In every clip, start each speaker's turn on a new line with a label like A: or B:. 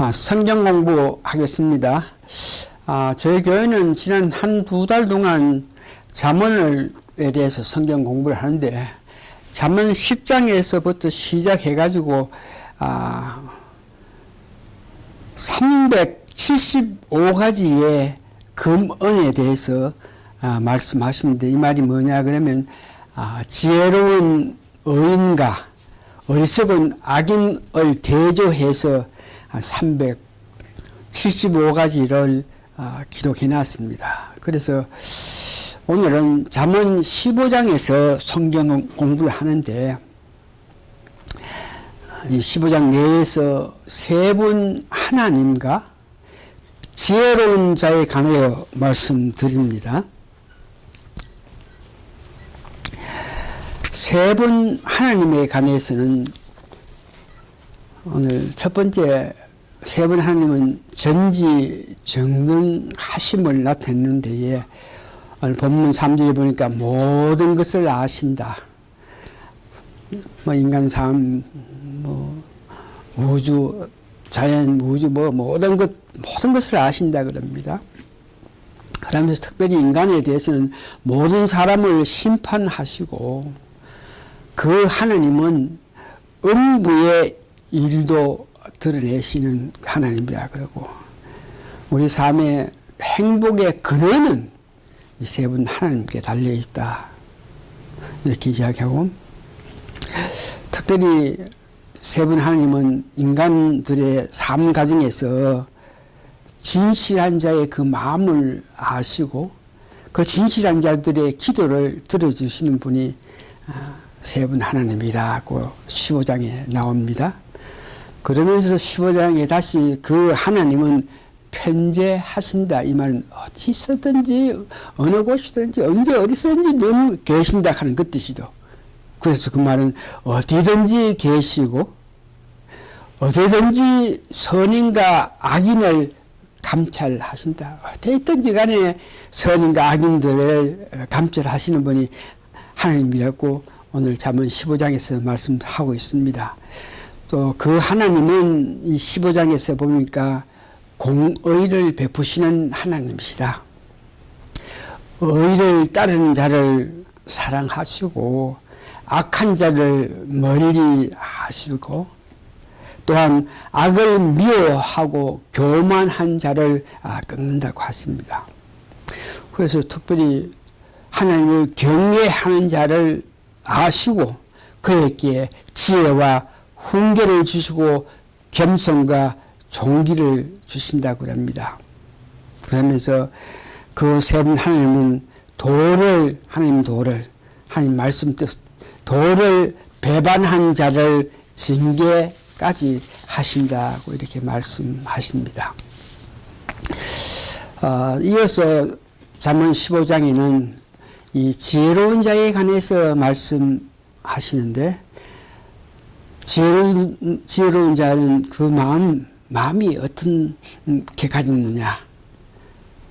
A: 아, 성경 공부하겠습니다. 아, 저희 교회는 지난 한 두 달 동안 잠언을에 대해서 성경 공부를 하는데 잠언 10장에서부터 시작해 가지고 아, 375가지의 금언에 대해서 아, 말씀하시는데 이 말이 뭐냐 그러면 아, 지혜로운 의인과 어리석은 악인을 대조해서 375가지를 아, 기록해 놨습니다. 그래서 오늘은 잠언 15장에서 성경 공부를 하는데 이 15장 내에서 세 분 하나님과 지혜로운 자에 관하여 말씀드립니다. 세 분 하나님에 관해서는 오늘 첫 번째 세분 하나님은 전지 정능하심을 나타내는 데에 오늘 본문 3절에 보니까 모든 것을 아신다. 뭐 인간 삶, 뭐 우주, 자연, 우주 뭐 모든 것 모든 것을 아신다 그럽니다. 그러면서 특별히 인간에 대해서는 모든 사람을 심판하시고 그 하나님은 음부의 일도 드러내시는 하나님이다 그러고 우리 삶의 행복의 근원은 이 세 분 하나님께 달려 있다. 이렇게 이야기하고 특별히 세 분 하나님은 인간들의 삶 가정에서 진실한 자의 그 마음을 아시고 그 진실한 자들의 기도를 들어주시는 분이 세 분 하나님이라고 15장에 나옵니다. 그러면서 15장에 다시 그 하나님은 편재하신다. 이 말은 어디서든지 어느 곳이든지 언제 어디서든지 너무 계신다 하는 그 뜻이죠. 그래서 그 말은 어디든지 계시고 어디든지 선인과 악인을 감찰하신다. 어디 있든지 간에 선인과 악인들을 감찰하시는 분이 하나님이라고 오늘 잠언 15장에서 말씀하고 있습니다. 또 그 하나님은 이 15장에서 보니까 공의를 베푸시는 하나님이시다. 의를 따르는 자를 사랑하시고 악한 자를 멀리 하시고 또한 악을 미워하고 교만한 자를 아, 끊는다고 하십니다. 그래서 특별히 하나님을 경외하는 자를 아시고 그에게 지혜와 훈계를 주시고 겸손과 종기를 주신다고 합니다. 그러면서 그 세 분 하나님은 도를 하나님 도를 하나님 말씀 뜻 도를 배반한 자를 징계까지 하신다고 이렇게 말씀하십니다. 어, 이어서 잠언 15장에는 이 지혜로운 자에 관해서 말씀하시는데 지혜로운, 지혜로운 자는 그 마음 마음이 어떻게 가졌느냐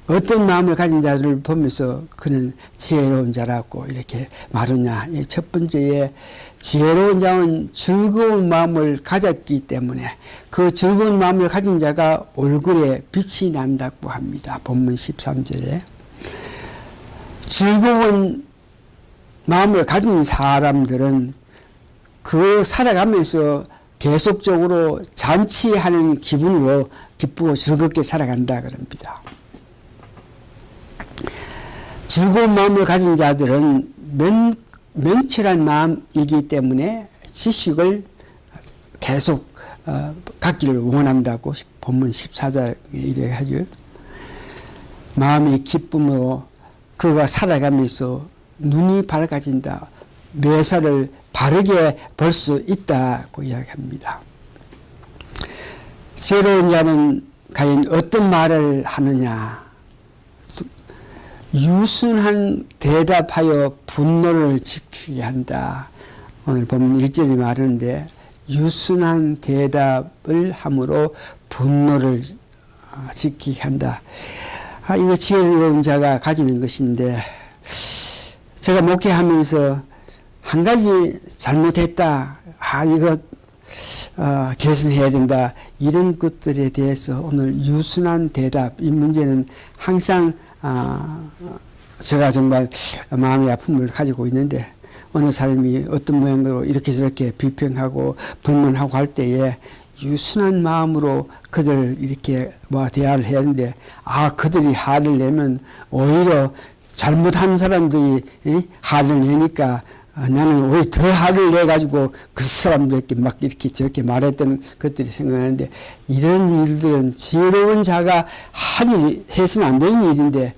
A: 어떤 마음을 가진 자를 보면서 그는 지혜로운 자라고 이렇게 말하냐. 첫 번째에 지혜로운 자는 즐거운 마음을 가졌기 때문에 그 즐거운 마음을 가진 자가 얼굴에 빛이 난다고 합니다. 본문 13절에. 즐거운 마음을 가진 사람들은 그 살아가면서 계속적으로 잔치하는 기분으로 기쁘고 즐겁게 살아간다 그럽니다. 즐거운 마음을 가진 자들은 면, 명철한 마음이기 때문에 지식을 계속 어, 갖기를 원한다고 본문 14절에 이렇게 하죠. 마음이 기쁨으로 그가 살아가면서 눈이 밝아진다. 매사를 바르게 볼 수 있다고 이야기합니다. 새로운 자는 과연 어떤 말을 하느냐? 유순한 대답하여 분노를 지키게 한다. 오늘 보면 1절이 말하는데 유순한 대답을 함으로 분노를 지키게 한다. 아, 이거 지혜로운 자가 가지는 것인데 제가 목회하면서 한 가지 잘못했다. 아, 이거 어, 개선해야 된다. 이런 것들에 대해서 오늘 유순한 대답 이 문제는 항상 아, 제가 정말 마음의 아픔을 가지고 있는데 어느 사람이 어떤 모양으로 이렇게 저렇게 비평하고 불만하고 할 때에 유순한 마음으로 그들 이렇게 뭐 대화를 해야 하는데 아 그들이 화를 내면 오히려 잘못한 사람들이 이? 화를 내니까 아, 나는 오히려 더 화를 내 가지고 그 사람들에게 막 이렇게 저렇게 말했던 것들이 생각나는데 이런 일들은 지혜로운 자가 하기 해서는 안 되는 일인데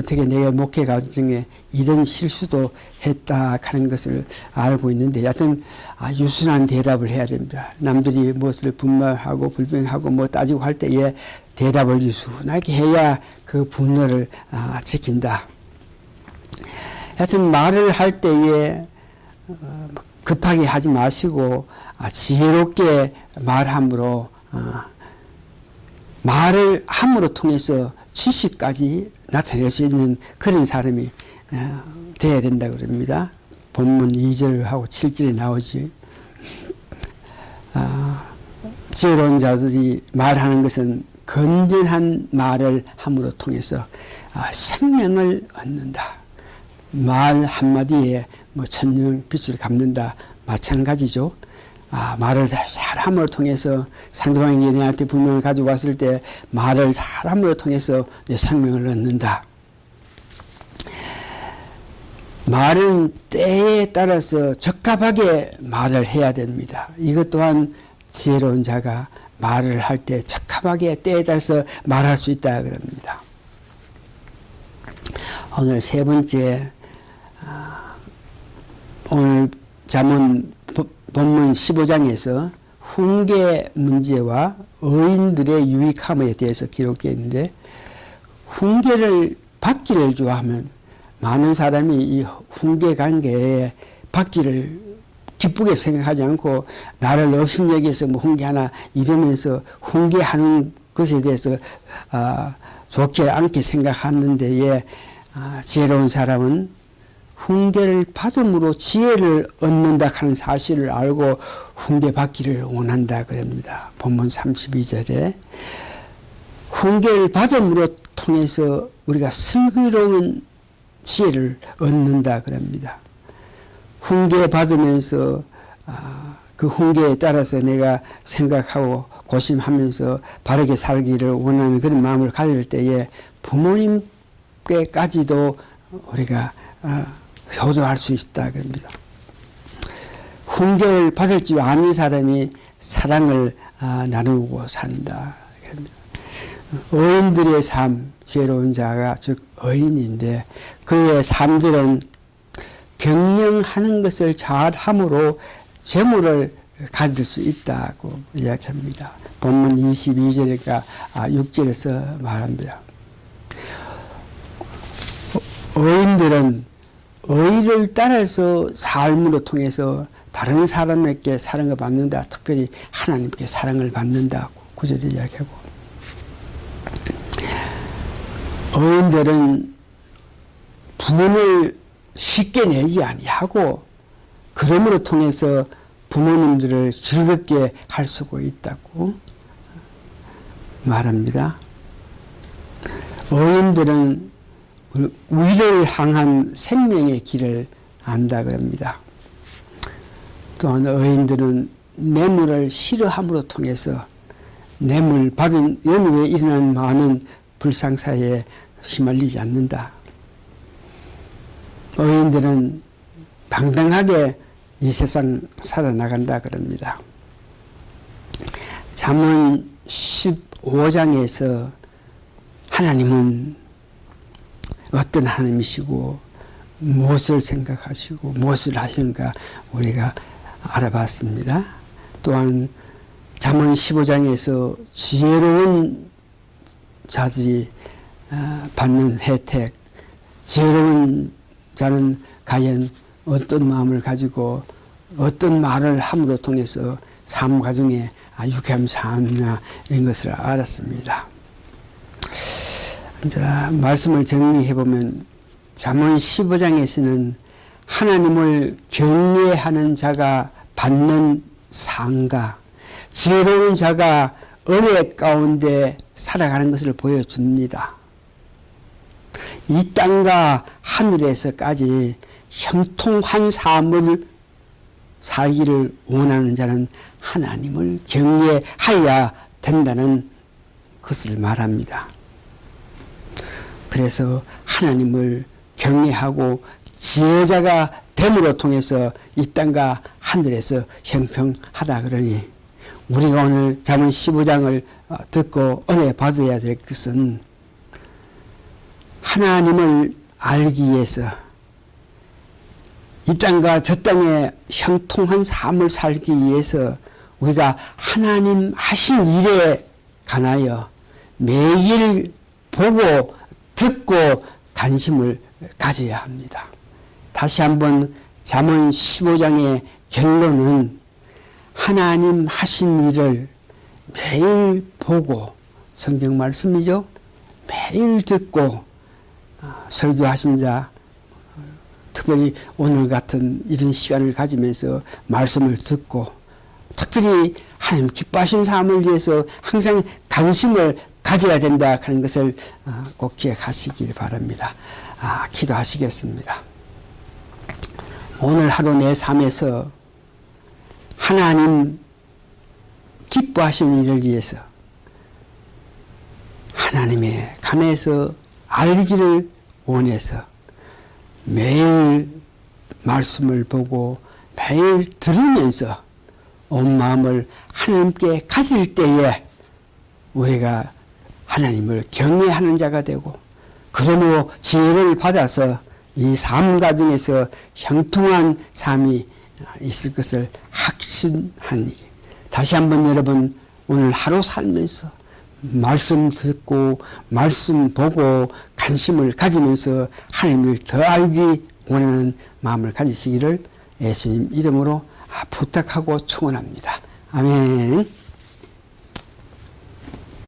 A: 어떻게 내가 목회 과정에 이런 실수도 했다 하는 것을 알고 있는데 여하튼 아, 유순한 대답을 해야 됩니다. 남들이 무엇을 분말하고 불평하고 뭐 따지고 할 때에 대답을 유순하게 해야 그 분노를 아, 지킨다. 하여튼 말을 할 때에 어, 급하게 하지 마시고 아, 지혜롭게 말함으로 어, 말을 함으로 통해서 지식까지 나타낼 수 있는 그런 사람이 어, 돼야 된다 그럽니다. 본문 2절하고 7절에 나오지. 아, 지혜로운 자들이 말하는 것은 건전한 말을 함으로 통해서 아, 생명을 얻는다. 말 한마디에 뭐 천년 빛을 갚는다. 마찬가지죠. 아, 말을 잘, 함으로 통해서 상대방이 내한테 불명을 가지고 왔을 때 말을 잘함으로 통해서 내 생명을 얻는다. 말은 때에 따라서 적합하게 말을 해야 됩니다. 이것 또한 지혜로운 자가 말을 할 때 적합하게 때에 따라서 말할 수 있다 그럽니다. 오늘 세 번째 아, 오늘 잠언 본문 15장에서 훈계 문제와 의인들의 유익함에 대해서 기록되어 있는데 훈계를 받기를 좋아하면 많은 사람이 이 훈계 관계에 받기를 기쁘게 생각하지 않고 나를 얘기해서 뭐 훈계 하나 이러면서 훈계하는 것에 대해서 아, 좋게 않게 생각하는 데에 아, 지혜로운 사람은 훈계를 받음으로 지혜를 얻는다 하는 사실을 알고 훈계 받기를 원한다 그럽니다. 본문 32절에 훈계를 받음으로 통해서 우리가 슬기로운 지혜를 얻는다 그럽니다. 훈계 받으면서 아, 그 훈계에 따라서 내가 생각하고 고심하면서 바르게 살기를 원하는 그런 마음을 가질 때에 부모님께까지도 우리가 아, 효도할 수 있다 그럽니다. 훈계를 받을 줄 아는 사람이 사랑을 아, 나누고 산다 그럽니다. 의인들의 삶, 지혜로운 자가 즉 의인인데 그의 삶들은 경영하는 것을 잘함으로 재물을 가질 수 있다고 이야기합니다. 본문 22절과 6절에서 말합니다. 의인들은 의를 따라서 삶으로 통해서 다른 사람에게 사랑을 받는다. 특별히 하나님께 사랑을 받는다고 구절에 이야기하고 의인들은 분을 쉽게 내지 아니하고 그러므로 통해서 부모님들을 즐겁게 할 수가 있다고 말합니다. 의인들은 위를 향한 생명의 길을 안다 그럽니다. 또한 의인들은 뇌물을 싫어함으로 통해서 뇌물 받은 연후에 일어난 많은 불상사에 휘말리지 않는다. 의인들은 당당하게 이 세상 살아나간다 그럽니다. 잠언 15장에서 하나님은 어떤 하나님이시고 무엇을 생각하시고 무엇을 하시는가 우리가 알아봤습니다. 또한 잠언 15장에서 지혜로운 자들이 어, 받는 혜택, 지혜로운 자는 과연 어떤 마음을 가지고 어떤 말을 함으로 통해서 삶 과정에 유쾌함 사느냐 이런 것을 알았습니다. 자, 말씀을 정리해 보면 잠언 15장에서는 하나님을 경외하는 자가 받는 상가, 지혜로운 자가 은혜 가운데 살아가는 것을 보여줍니다. 이 땅과 하늘에서까지 형통한 삶을 살기를 원하는 자는 하나님을 경외하여야 된다는 것을 말합니다. 그래서 하나님을 경외하고 지혜자가 됨으로 통해서 이 땅과 하늘에서 형통하다 그러니 우리가 오늘 잠언 15장을 어, 듣고 은혜 받아야 될 것은 하나님을 알기 위해서 이 땅과 저 땅에 형통한 삶을 살기 위해서 우리가 하나님 하신 일에 관하여 매일 보고 듣고 관심을 가져야 합니다. 다시 한번 잠언 15장의 결론은 하나님 하신 일을 매일 보고 성경 말씀이죠. 매일 듣고 아, 설교하신 자 특별히 오늘 같은 이런 시간을 가지면서 말씀을 듣고 특별히 하나님 기뻐하신 삶을 위해서 항상 관심을 가져야 된다 하는 것을 아, 꼭 기억하시길 바랍니다. 아, 기도하시겠습니다. 오늘 하루 내 삶에서 하나님 기뻐하신 일을 위해서 하나님의 간에서 알기를 원해서 매일 말씀을 보고 매일 들으면서 온 마음을 하나님께 가질 때에 우리가 하나님을 경외하는 자가 되고 그러므로 지혜를 받아서 이삶 가정에서 형통한 삶이 있을 것을 확신하니 다시 한번 여러분 오늘 하루 살면서 말씀 듣고 말씀 보고 관심을 가지면서 하나님을 더 알기 원하는 마음을 가지시기를 예수님 이름으로 부탁하고 축원합니다. 아멘.